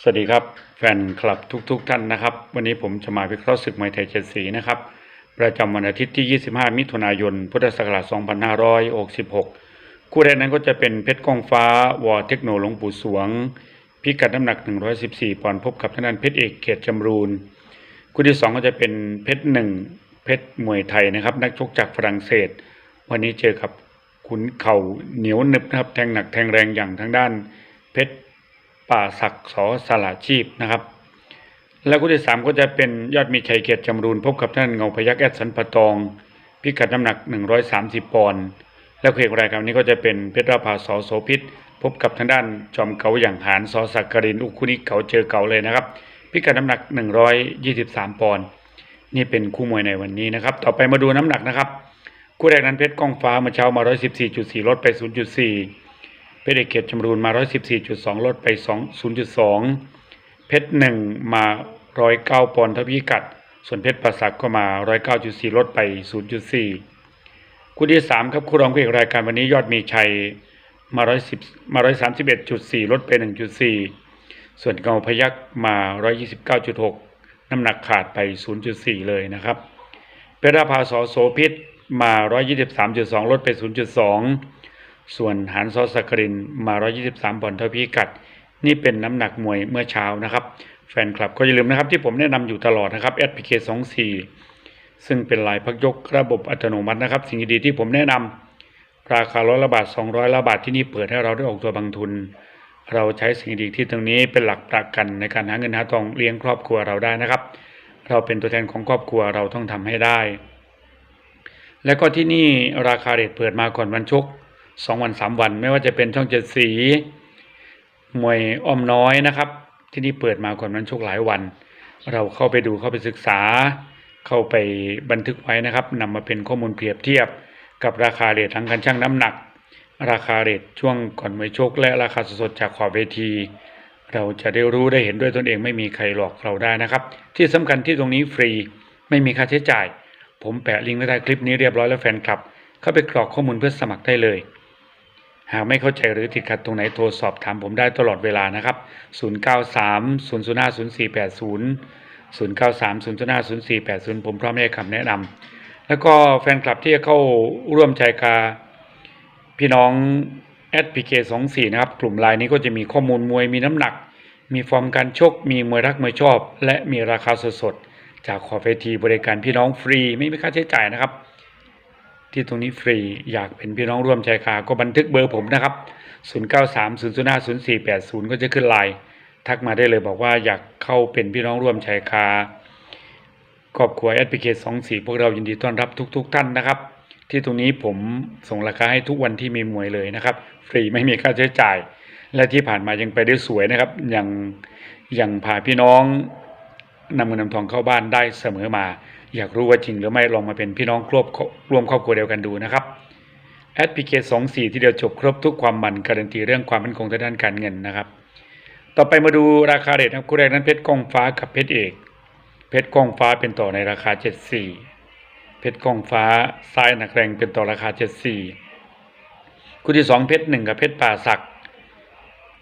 สวัสดีครับแฟนคลับทุกๆทท่านนะครับ วันนี้ผมจะมาวิเคราะห์ศึกมวยไทยเจ็ดสีนะครับประจำวันอาทิตย์ที่ 25 มิถุนายน พุทธศักราช 2566 คู่แรกนั้นก็จะเป็นเพชรกองฟ้าวอเทคโนหลวงปู่สวง พิกัดน้ำหนัก 114 ปอนด์พบกับทางด้านเพชรเอกเกียรติจำรูน คู่ที่ 2 ก็จะเป็นเพชรหนึ่งเพชรมวยไทยนะครับ นักชกจากฝรั่งเศส วันนี้เจอกับขุนเข่าเหนียวหนึบนะครับแทงหนักแทงแรงอย่างทางด้านเพชร ป่าศักดิ์สอสละชีพนะครับ แล้วคู่ที่สามก็จะเป็นยอดมีชัยเกียรติจำรูนพบกับท่านเงาพยักแอดสันปะตอง พิกัดน้ำหนัก130ปอนด์แล้วคู่เอกรายการนี้ก็จะเป็นเพชรราภาสอโสพิษ พบกับทางด้านจอมเก๋าอย่างหานสอสักกรินอุคุนิเก๋าเจอเก๋าเลยนะครับ พิกัดน้ำหนัก123ปอนด์นี่เป็นคู่มวยในวันนี้นะครับ ต่อไปมาดูน้ำหนักนะครับ คู่แรกนั้นเพชรกองฟ้าเมาเช้ามา 114.4 ลดไป 0.4 เพชรเอกเกตจำรูนมา 114.2 ลดไป2 0.2 เพชรหนึ่งมา 109 ปอนด์เท่าพิกัด ส่วนเพชรประศักก็มา 109.4 ลดไป 0.4 คู่ที่ 3 ครับคู่รองคู่เอกรายการวันนี้ยอดมีชัยมา 110 มา 131.4 ลดไป 1.4 ส่วนเงาพยักมา 129.6 น้ำหนักขาดไป 0.4 เลยนะครับเพชรราภาสโสพิษมา 123.2 ลดไป 0.2 ส่วนหานซอสกรินมา 123ปอนด์เท่าพิกัด นี่เป็นน้ำหนักมวยเมื่อเช้านะครับ แฟนคลับก็อย่าลืมนะครับที่ผมแนะนำอยู่ตลอดนะครับ SPK 24ซึ่งเป็นลายพักยกระบบอัตโนมัตินะครับ สิ่งดีๆที่ผมแนะนำราคาร้อยละบาท 200ละบาทที่นี่เปิดให้เราได้ออกตัวบางทุน เราใช้สิ่งดีที่ตรงนี้เป็นหลักประกันในการหาเงินหาทองเลี้ยงครอบครัวเราได้นะครับ เราเป็นตัวแทนของครอบครัวเราต้องทำให้ได้ แล้วก็ที่นี่ราคาเรทเปิดมาก่อนวันชก สองวันสามวัน ไม่ว่าจะเป็นช่องเจ็ดสี มวยอ้อมน้อยนะครับ ที่นี่เปิดมาก่อนวันชกหลายวัน เราเข้าไปดูเข้าไปศึกษา เข้าไปบันทึกไว้นะครับนำมาเป็นข้อมูลเปรียบเทียบ กับราคาเรททั้งการชั่งน้ำหนัก ราคาเรทช่วงก่อนมวยชก และราคาสดจากขอบเวที เราจะได้รู้ได้เห็นด้วยตนเองไม่มีใครหลอกเราได้นะครับ ที่สำคัญที่ตรงนี้ฟรีไม่มีค่าใช้จ่าย ผมแปะลิงก์ไว้ใต้คลิปนี้เรียบร้อยแล้วแฟนคลับ เข้าไปกรอกข้อมูลเพื่อสมัครได้เลย หากไม่เข้าใจหรือติดขัดตรงไหนโทรสอบถามผมได้ตลอดเวลานะครับ 093 005 0480 093 005 0480 ผมพร้อมให้คำแนะนำแล้วก็แฟนคลับที่จะเข้าร่วมใจกาพี่น้อง SPK 24นะครับ กลุ่มไลน์นี้ก็จะมีข้อมูลมวยมีน้ำหนัก มีฟอร์มการชก มีมวยรักมวยชอบ และมีราคาสดๆจากขอเวทีบริการพี่น้องฟรีไม่มีค่าใช้จ่ายนะครับ ที่ตรงนี้ฟรีอยากเป็นพี่น้องร่วมใจคาก็บันทึกเบอร์ผมนะครับ 0930050480 ก็จะขึ้นไลน์ทักมาได้เลยบอกว่าอยากเข้าเป็นพี่น้องร่วมใจคาครอบครัวแอดพิเคชัน24พวกเรายินดีต้อนรับทุกๆท่านนะครับ ที่ตรงนี้ผมส่งราคาให้ทุกวันที่มีมวยเลยนะครับ ฟรีไม่มีค่าใช้จ่าย และที่ผ่านมายังไปได้สวยนะครับยังยังพาพี่น้องนำเงินนำทองเข้าบ้านได้เสมอมา อยากรู้ว่าจริงหรือไม่ลองมาเป็นพี่น้องครอบร่วมครอบครัวเดียวกันดูนะครับแอดพลิเคชัน24ที่เดียวจบครบทุกความมันการันตีเรื่องความมั่นคงทางด้านการเงินนะครับ ต่อไปมาดูราคาเรทนะครับคู่แรกนั้นเพชรกองฟ้ากับเพชรเอก เพชรกองฟ้าเป็นต่อในราคา74เพชรกองฟ้าซ้ายหนักแรงเป็นต่อราคา74คู่ที่สองเพชรหนึ่งกับเพชรป่าศักด์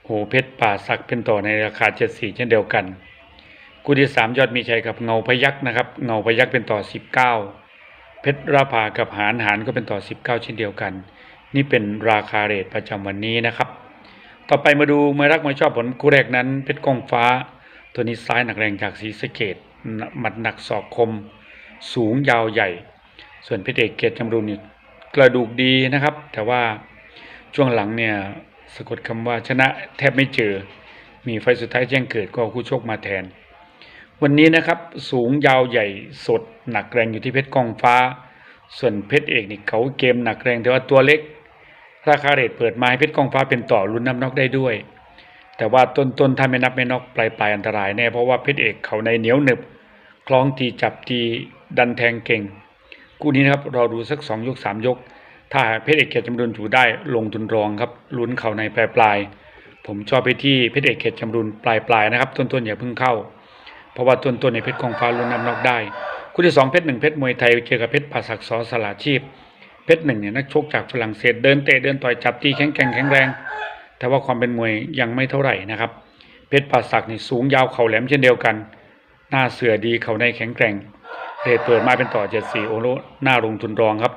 โหเพชรป่าศักด์เป็นต่อในราคา74เช่นเดียวกัน คู่ที่สามยอดมีชัยกับเงาพยักนะครับ เงาพยักเป็นต่อ19เก้าเพชรราภากับหานหานก็เป็นต่อ19เก้าเช่นเดียวกัน นี่เป็นราคาเรทประจำวันนี้นะครับ ต่อไปมาดูมวยรักมวยชอบผลคู่แรกนั้น เพชรกองฟ้า ตัวนี้ซ้ายหนักแรงจากศรีสะเกดหมัดหนักศอกคม สูงยาวใหญ่ ส่วนเพชรเอกเกียรติจำรูนนี่กระดูกดีนะครับ แต่ว่าช่วงหลังเนี่ยสะกดคำว่าชนะแทบไม่เจอ มีไฟสุดท้ายแจ้งเกิดก็คู่ชกมาแทน วันนี้นะครับสูงยาวใหญ่สดหนักแรงอยู่ที่เพชรกองฟ้า ส่วนเพชรเอกนี่เขาเกมหนักแรงแต่ว่าตัวเล็ก ราคาเรทเปิดมาให้เพชรกองฟ้าเป็นต่อลุ้นน้ำนอกได้ด้วย แต่ว่าต้นต้นๆถ้าไม่นับไม่นอกปลายปลายอันตรายแน่เพราะว่าเพชรเอกเขาในเหนียวหนึบคล้องตีจับตีดันแทงเก่งคู่นี้นะครับเราดูสักสองยกสามยก ถ้าเพชรเอกเกียรติจำรุนถูได้ลงทุนรองครับลุ้นเข่าในปลายปลายผมชอบไปที่เพชรเอกเกียรติจำรุนปลายปลายนะครับ ต้นๆอย่าเพิ่งเข้า เพราะว่าต้นๆในเพชรกองฟ้าลุ้นนำนอกได้ คู่ที่สองเพชรหนึ่งเพชรมวยไทยเจอกับเพชรปาศักต์สอสลาชีพ เพชรหนึ่งเนี่ยนักชกจากฝรั่งเศสเดินเตะเดินต่อยจับตีแข็งแกร่งแข็งแรง แต่ว่าความเป็นมวยยังไม่เท่าไหร่นะครับ เพชรปาสักนี่สูงยาวเข่าแหลมเช่นเดียวกัน หน้าเสือดีเข่าในแข็งแกร่งเรทเปิดมาเป็นต่อเจ็ดสี่โอโลหน้าลงทุนรองครับ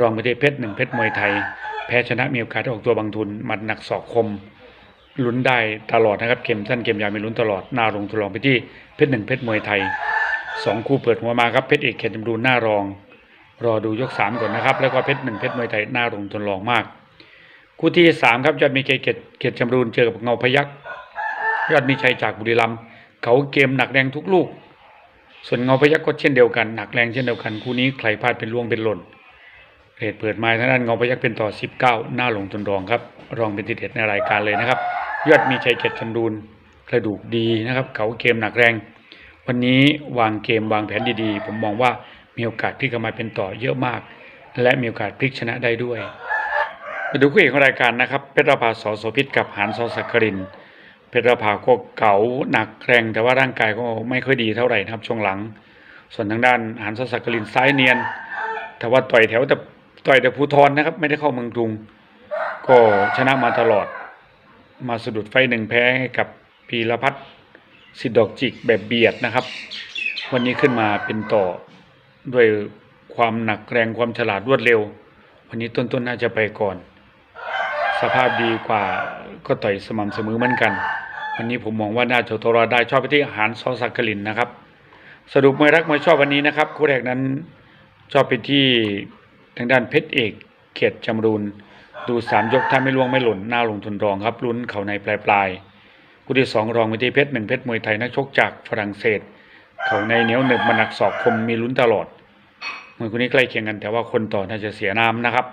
รองไปที่เพชรหนึ่งเพชรมวยไทย แพ้ชนะมีโอกาสออกตัวบางทุนหมัดหนักศอกคม ลุ้นได้ตลอดนะครับเกมสั้นเกมยาวมีลุ้นตลอดหน้าลงทุนรองไปที่เพชรหนึ่งเพชรมวยไทยสองคู่เปิดหัวมาครับเพชรเอกเขตจำรูนหน้ารอง รอดูยกสามก่อนนะครับ แล้วก็เพชรหนึ่งเพชรมวยไทยหน้าลงทุนรองมาก คู่ที่สามครับยอดมีเกียรติเกตจำรูนเจอกับเงาพยักยอดมีชัยจากบุรีรัมย์เขาเกมหนักแรงทุกลูก ส่วนเงาพยักก็เช่นเดียวกันหนักแรงเช่นเดียวกันคู่นี้ใครพลาดเป็นล่วงเป็นหล่นเรทเปิดมาทางด้านเงาพยักเป็นต่อ 19 หน้าลงทุนรองครับ รองเป็นติดเด็ดในรายการเลยนะครับ ยอดมีชัยเกียรติจำรูนกระดูกดีนะครับ เขาเกมหนักแรง วันนี้วางเกมวางแผนดีๆ ผมมองว่ามีโอกาสพลิกกลับมาเป็นต่อเยอะมาก และมีโอกาสพลิกชนะได้ด้วยมาดูคู่เอกของรายการนะครับเพชรระภาสอโสพิษกับหานซอสักรินเพชรระภาก็เก๋าหนักแรงแต่ว่าร่างกายก็ไม่ค่อยดีเท่าไหร่นะครับช่วงหลัง ส่วนทางด้านหานซอสักกรินซ้ายเนียน แต่ว่าต่อยแถวแต่ต่อยแต่ภูทรนะครับ ไม่ได้เข้าเมืองกรุง ก็ชนะมาตลอด มาสะดุดไฟหนึ่งแพ้ให้กับพีรพัฒน์สิทธิ์ดอกจิกแบบเบียดนะครับ วันนี้ขึ้นมาเป็นต่อด้วยความหนักแรงความฉลาดรวดเร็ว วันนี้ต้นๆน่าจะไปก่อน สภาพดีกว่าก็ต่อยสม่ำเสมอเหมือนกัน วันนี้ผมมองว่าน่าจะทรอได้ชอบไปที่อาหารซอสักกลินนะครับ สรุปมวยรักมวยชอบวันนี้นะครับคู่แรกนั้นชอบไปที่ทางด้านเพชรเอกเขตจำรูน ดูสามยกถ้าไม่ล่วงไม่หล่นหน้าลงทุนรองครับลุ้นเข่าในปลายปลายคู่ที่สองรองไปที่เพชรหนึ่งเพชรมวยไทยนักชกจากฝรั่งเศส เข่าในเหนียวหนึบมันหนักศอกคมมีลุ้นตลอดมวยคู่นี้ใกล้เคียงกัน แต่ว่าคนต่อน่าจะเสียน้ำนะครับ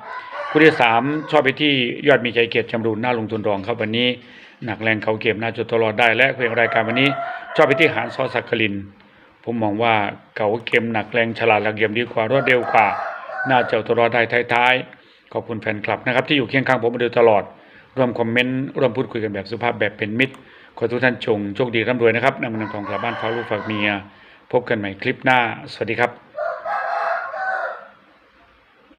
คู่ที่สามชอบไปที่ยอดมีใจเกียรติจำรูนหน้าลงทุนรองครับวันนี้หนักแรงเขาเก็บน่าจะตลอดได้และเพลงรายการวันนี้ ชอบไปที่หานซอสักกลิน ผมมองว่าเขาเกมหนักแรงฉลาดหลักเกมดีกว่ารวดเร็วกว่า น่าจะเอาตัวรอดได้ท้ายๆ ขอบคุณแฟนคลับนะครับที่อยู่เคียงข้างผมมาโดยตลอด ร่วมคอมเมนต์ร่วมพูดคุยกันแบบสุภาพแบบเป็นมิตร ขอทุกท่านชงโชคดีร่ำรวยนะครับนำเงินทองกลับบ้านฝาลูกฝากเมีย พบกันใหม่คลิปหน้า สวัสดีครับ